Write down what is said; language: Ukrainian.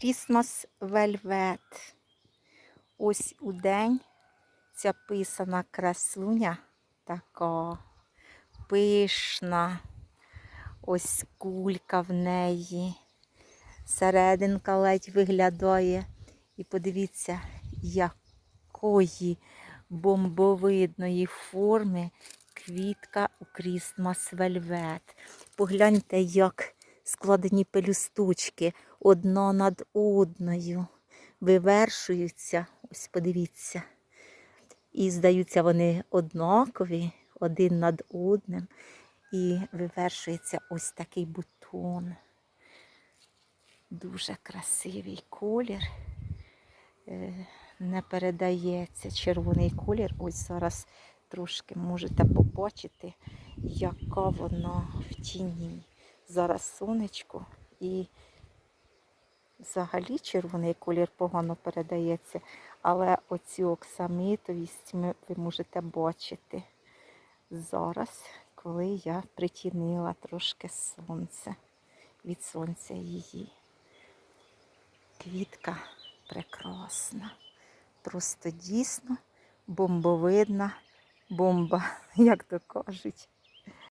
Christmas Velvet. Ось у день ця писана красуня така пишна. Ось кулька в неї. Серединка ледь виглядає. І подивіться, якої бомбовидної форми квітка у Christmas Velvet. Погляньте, як складені пелюсточки одна над одною. Вивершуються, ось подивіться. І здаються вони однакові, один над одним. І вивершується ось такий бутон. Дуже красивий колір. Е, Не передається червоний колір. Ось зараз трошки можете побачити, яка вона в тіні. Зараз сонечко і взагалі червоний колір погано передається, але оцю оксамитовість ми, ви можете бачити зараз, коли я притінила трошки сонце від сонця її. Квітка прекрасна. Просто дійсно бомбовидна бомба, як то кажуть.